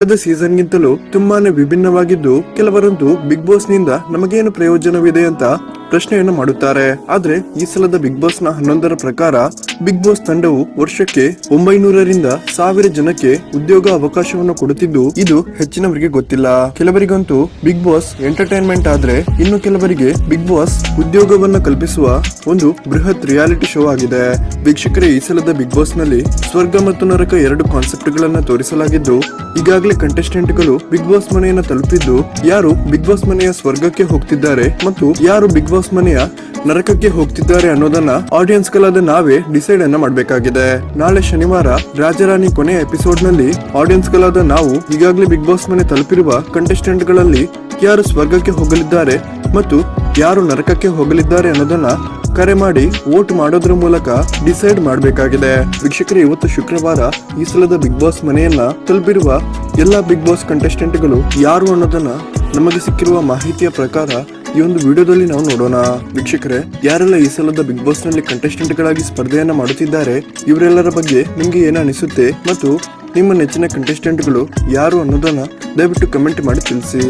ಕಳೆದ ಸೀಸನ್ಗಿಂತಲೂ ತುಂಬಾನೇ ವಿಭಿನ್ನವಾಗಿದ್ದು ಕೆಲವರಂತೂ ಬಿಗ್ ಬಾಸ್ನಿಂದ ನಮಗೇನು ಪ್ರಯೋಜನವಿದೆ ಅಂತ ಪ್ರಶ್ನೆಯನ್ನು ಮಾಡುತ್ತಾರೆ. ಆದ್ರೆ, ಈ ಸಲದ ಬಿಗ್ ಬಾಸ್ನ ಹನ್ನೊಂದರ ಪ್ರಕಾರ ಬಿಗ್ ಬಾಸ್ ತಂಡವು ವರ್ಷಕ್ಕೆ ಒಂಬೈನೂರರಿಂದ ಸಾವಿರ ಜನಕ್ಕೆ ಉದ್ಯೋಗ ಅವಕಾಶವನ್ನು ಕೊಡುತ್ತಿದ್ದು, ಇದು ಹೆಚ್ಚಿನವರಿಗೆ ಗೊತ್ತಿಲ್ಲ. ಕೆಲವರಿಗಂತೂ ಬಿಗ್ ಬಾಸ್ ಎಂಟರ್ಟೈನ್ಮೆಂಟ್ ಆದ್ರೆ, ಇನ್ನು ಕೆಲವರಿಗೆ ಬಿಗ್ ಬಾಸ್ ಉದ್ಯೋಗವನ್ನ ಕಲ್ಪಿಸುವ ಒಂದು ಬೃಹತ್ ರಿಯಾಲಿಟಿ ಶೋ ಆಗಿದೆ. ವೀಕ್ಷಕರೇ, ಈ ಸಲದ ಬಿಗ್ ಬಾಸ್ನಲ್ಲಿ ಸ್ವರ್ಗ ಮತ್ತು ನರಕ ಎರಡು ಕಾನ್ಸೆಪ್ಟ್ ಗಳನ್ನ ತೋರಿಸಲಾಗಿದ್ದು, ಈಗಾಗಲೇ ಕಂಟೆಸ್ಟೆಂಟ್ಗಳು ಬಿಗ್ ಬಾಸ್ ಮನೆಯನ್ನು ತಲುಪಿದ್ದು, ಯಾರು ಬಿಗ್ ಬಾಸ್ ಮನೆಯ ಸ್ವರ್ಗಕ್ಕೆ ಹೋಗ್ತಿದ್ದಾರೆ ಮತ್ತು ಯಾರು ಬಿಗ್ ಬಾಸ್ ಮನೆಯ ನರಕಕ್ಕೆ ಹೋಗ್ತಿದ್ದಾರೆ ಅನ್ನೋದನ್ನ ಆಡಿಯನ್ಸ್ ಗಳಾದ ನಾವೇ ಡಿಸೈಡ್ ಅನ್ನ ಮಾಡಬೇಕಾಗಿದೆ. ನಾಳೆ ಶನಿವಾರ ರಾಜರಾಣಿ ಕೊನೆಯ ಎಪಿಸೋಡ್ನಲ್ಲಿ ಆಡಿಯನ್ಸ್ ಗಳಾದ ನಾವು ಈಗಾಗಲೇ ಬಿಗ್ ಬಾಸ್ ಮನೆ ತಲುಪಿರುವ ಕಂಟೆಸ್ಟೆಂಟ್ಗಳಲ್ಲಿ ಯಾರು ಸ್ವರ್ಗಕ್ಕೆ ಹೋಗಲಿದ್ದಾರೆ ಮತ್ತು ಯಾರು ನರಕಕ್ಕೆ ಹೋಗಲಿದ್ದಾರೆ ಅನ್ನೋದನ್ನ ಕರೆ ಮಾಡಿ ವೋಟ್ ಮಾಡೋದ್ರ ಮೂಲಕ ಡಿಸೈಡ್ ಮಾಡಬೇಕಾಗಿದೆ. ವೀಕ್ಷಕರು, ಇವತ್ತು ಶುಕ್ರವಾರ ಈ ಸಲದ ಬಿಗ್ ಬಾಸ್ ಮನೆಯನ್ನ ತಲುಪಿರುವ ಎಲ್ಲಾ ಬಿಗ್ ಬಾಸ್ ಕಂಟೆಸ್ಟೆಂಟ್ಗಳು ಯಾರು ಅನ್ನೋದನ್ನ ನಮಗೆ ಸಿಕ್ಕಿರುವ ಮಾಹಿತಿಯ ಪ್ರಕಾರ ಈ ಒಂದು ವಿಡಿಯೋದಲ್ಲಿ ನಾವು ನೋಡೋಣ. ವೀಕ್ಷಕರೇ, ಯಾರೆಲ್ಲ ಈ ಸಲದ ಬಿಗ್ ಬಾಸ್ನಲ್ಲಿ ಕಂಟೆಸ್ಟೆಂಟ್ ಗಳಾಗಿ ಸ್ಪರ್ಧೆಯನ್ನ ಮಾಡುತ್ತಿದ್ದಾರೆ, ಇವರೆಲ್ಲರ ಬಗ್ಗೆ ನಿಮ್ಗೆ ಏನ ಅನಿಸುತ್ತೆ ಮತ್ತು ನಿಮ್ಮ ನೆಚ್ಚಿನ ಕಂಟೆಸ್ಟೆಂಟ್ಗಳು ಯಾರು ಅನ್ನೋದನ್ನ ದಯವಿಟ್ಟು ಕಮೆಂಟ್ ಮಾಡಿ ತಿಳಿಸಿ.